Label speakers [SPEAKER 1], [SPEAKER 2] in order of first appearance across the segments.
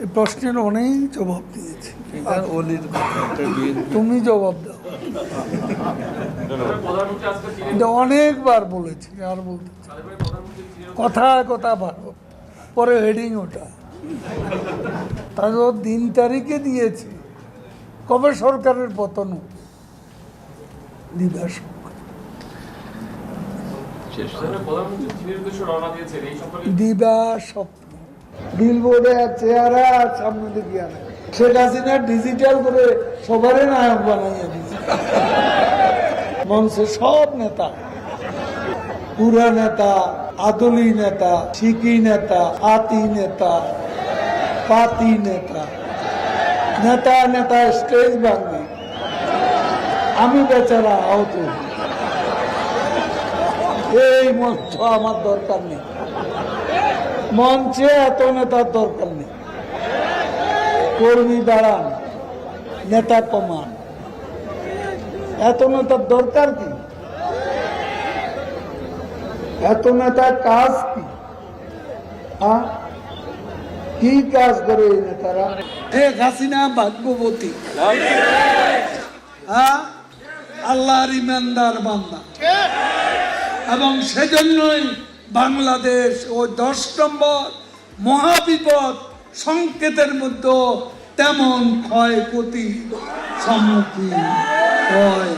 [SPEAKER 1] এই প্রশ্নের অনেক জবাব দিয়েছি। তুমি জবাব দাও। এটা অনেকবার বলেছি আর বলতে কথা কথা ভালো পরে হেডিং ওটা। তারপর দিন তারিখে দিয়েছি। কবে সরকারের পতন? দিবা দিবা স্বপ্ন বিলবোর্ডে সামনে দিকে আনে। শেখ হাসিনা ডিজিটাল করে নায়ক মঞ্চে সব নেতা। পুরা নেতা, আদলি নেতা নেতা আতি নেতা, পাতি নেতা। নেতা নেতা স্টেজ ভাঙি আমি বেচারা আহত। এই মঞ্চ আমার দরকার নেই। মঞ্চে এত নেতার দরকার নেই। কর্মী দাঁড়ান, নেতা কমান। এত নেতার দরকার কি? এত নেতার কাজ কি? কি কাজ করে এই নেতারা? শেখ হাসিনা ভাগ্যবতী। হ্যাঁ আল্লাহর ইমানদার বান্দা। এবং সেজন্যই বাংলাদেশ ও দশ নম্বর মহাবিপদ সংকেতের মধ্যে তেমন ক্ষয়ক্ষতি সম্মুখীন হয়।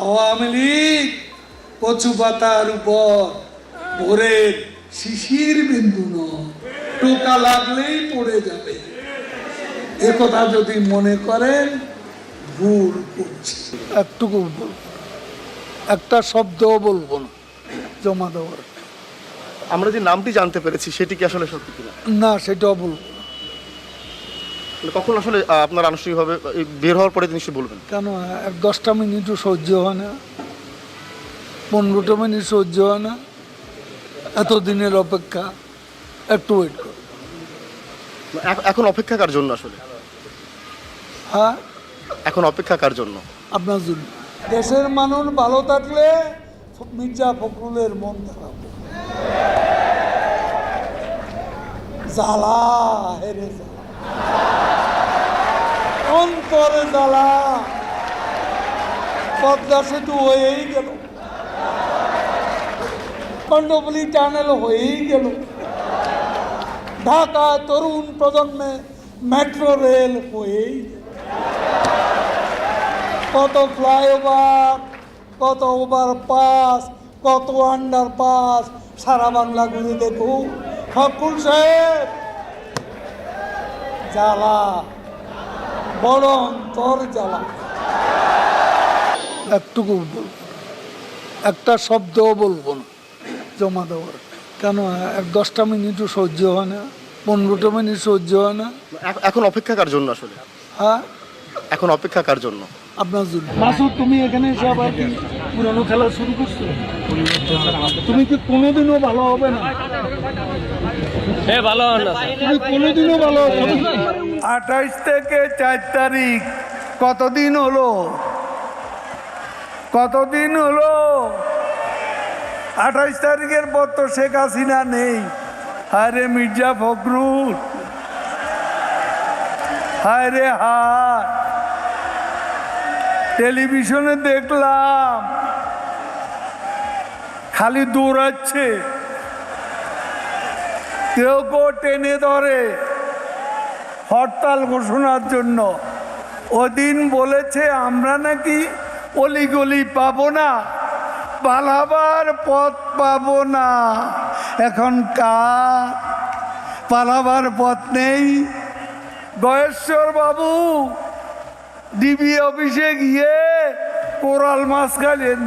[SPEAKER 1] আওয়ামী লীগ কচু পাতার উপর ভোরের শিশির বিন্দু নয়। টোকা লাগলেই পড়ে যাবে। একথা যদি মনে করেন, ভুল করছি। একটুকু একটা শব্দও বলব না। জমা দেওয়ার।
[SPEAKER 2] আমরা যে নামটি জানতে পেরেছি সেটি কি আসলে সত্যি কিনা?
[SPEAKER 1] না সেটা।
[SPEAKER 2] মানে কখন আসলে আপনার আনুষ্ঠানিকভাবে বের হওয়ার পরে নিশ্চয়ই বলবেন?
[SPEAKER 1] কেন দশটা মিনিটও সহ্য হয় না পনেরোটা মিনিট সহ্য হয় না। এত দিনের অপেক্ষা একটু ওয়েট করো।
[SPEAKER 2] এখ- এখন অপেক্ষা কার জন্য আসলে?
[SPEAKER 1] হ্যাঁ?
[SPEAKER 2] এখন অপেক্ষা কার জন্য?
[SPEAKER 1] আপনার জন্য। দেশের মানুষ ভালো থাকলে মির্জা ফখরুলের মন খারাপ। জ্বালা। হেরে অন্তরে জ্বালা। পদ্মা সেতু হয়েই গেল। কণ্ডবলি টানেল হয়েই গেল। ঢাকা তরুণ প্রজন্মে মেট্রো রেল হয়েই কত ফ্লাইওভার, কত ওভার পাস কত আন্ডার পাস সারা বাংলা ঘুরে দেখুন। ফকুল সাহেব। জ্বালা। বড় অন্তর জ্বালা। একটুকু বলব একটা শব্দও বলব না। জমা দেওয়ার। কেন? এক দশটা মিনিটও সহ্য হয় না। পনেরোটা মিনিট সহ্য হয় না।
[SPEAKER 2] এখন অপেক্ষা কার জন্য আসলে?
[SPEAKER 1] হ্যাঁ?
[SPEAKER 2] এখন অপেক্ষা কার জন্য?
[SPEAKER 1] আপনার জন্য। মাসুদ তুমি এখানে এসে আবার কি পুরানো খেলা শুরু করছ? তুমি কি কোনোদিনও ভালো হবে না? তুমি কোনোদিনও ভালো হবে
[SPEAKER 3] আঠাইশ থেকে চার তারিখ কতদিন হলো? কতদিন হলো? আঠাইশ তারিখের পর তো শেখ হাসিনা নেই। হায়রে মির্জা ফখরুল। হায়রে হায়। টেলিভিশনে দেখলাম। খালি দৌড়াচ্ছে। কেউ কেউ টেনে ধরে হরতাল ঘোষণার জন্য। ওদিন বলেছে, আমরা নাকি অলিগলি পাবো না, পালাবার পথ পাব না। এখন কার? পালাবার পথ নেই। গয়েশ্বর বাবু ডিবি অফিসে গিয়ে কোরাল মাছ খাইলেন।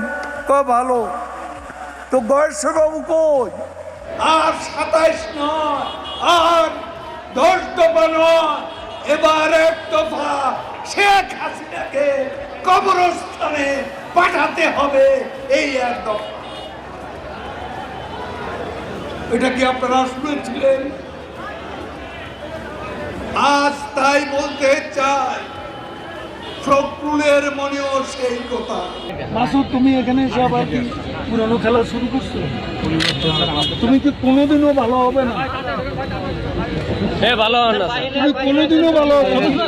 [SPEAKER 3] ক, ভালো। তো গয়েশ্বর বাবু কই আর সাতাইশ নয় আর
[SPEAKER 1] দশ দফা নয় এবার এক দফা শেখ হাসিনাকে কবরস্থানে পাঠাতে হবে এই এক দফা। এটা কি আপনারা শুনেছিলেন? আজ তাই বলতে চাই ফখরুলের মনেও সেই কথা।
[SPEAKER 4] মাসুদ তুমি এখানে এসে আবার কি? পুরানো খেলা শুরু করছ? তুমি কি কোনোদিনও ভালো হবে না?
[SPEAKER 5] হ্যাঁ ভালো হবে না।
[SPEAKER 4] তুমি কোনোদিনও ভালো হবে না?